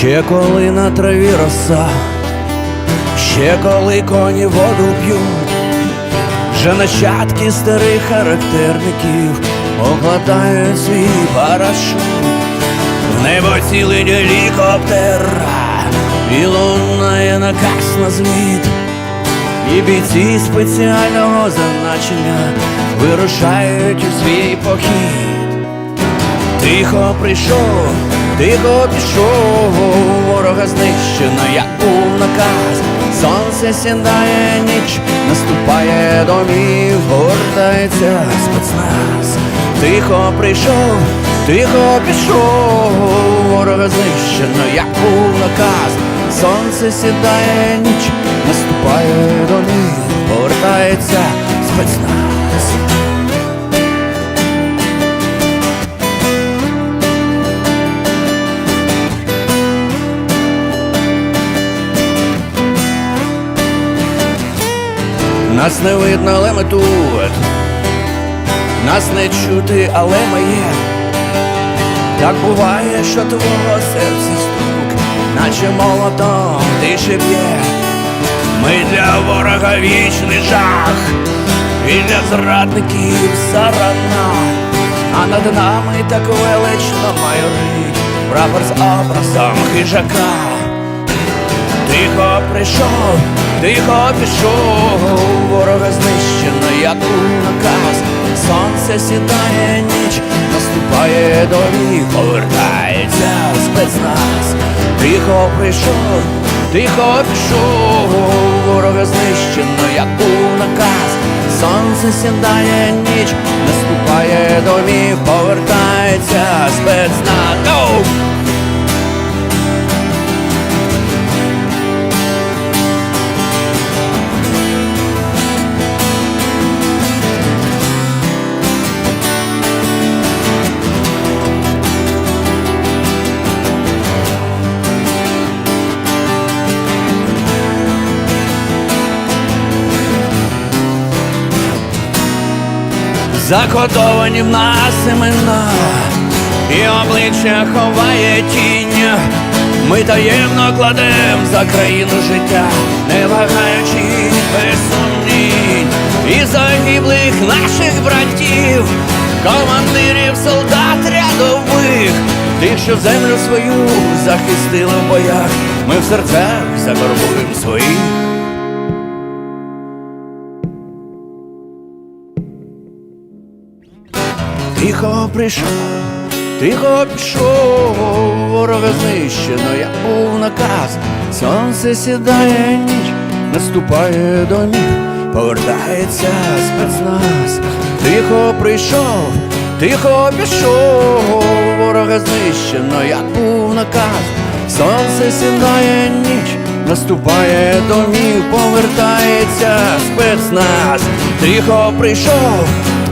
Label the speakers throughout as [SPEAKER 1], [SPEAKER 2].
[SPEAKER 1] Ще коли на траві роса, ще коли коні воду п'ють, вже нащадки старих характерників окладають свій парашут, в небо цілий гелікоптер, і лунає наказ на зліт, і бійці спеціального зазначення вирушають у свій похід. Тихо прийшов, тихо пішов, ворога знищено, як був наказ. Сонце сідає ніч, наступає домів, повертається спецназ. Тихо прийшов, тихо пішов, ворога знищено, як був наказ. Сонце сідає ніч, наступає домів, повертається спецназ. Нас не видно, але ми тут. Нас не чути, але ми є. Так буває, що твого серця стук, наче молотом тише б'є. Ми для ворога вічний жах, і для зрадників зарана. А над нами так велично майорить прапор з образом хижака. Тихо прийшов, тихо пішов, Сонце сідає ніч, наступає домів, повертається спецназ. Тихо прийшов, тихо пішов, ворога знищено, як у наказ. Сонце сідає ніч, наступає домів, повертається спецназ. Закодовані в нас імена, і обличчя ховає тінь. Ми таємно кладем за країну життя, не вагаючи без сумнінь. І загиблих наших братів, командирів, солдат рядових, тих, що землю свою захистили в боях, ми в серцях закорбуємо своїх. Тихо прийшов, тихо пішов, ворога знищено, як був наказ. Сонце сідає ніч, наступає домів, повертається спецназ. Тихо прийшов, тихо пішов, ворога знищено, як був наказ. Сонце сідає ніч, наступає домів, повертається спецназ. Тихо прийшов.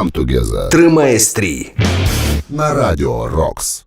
[SPEAKER 2] Come Together
[SPEAKER 3] Тримає стрій.
[SPEAKER 2] на Радіо Рокс.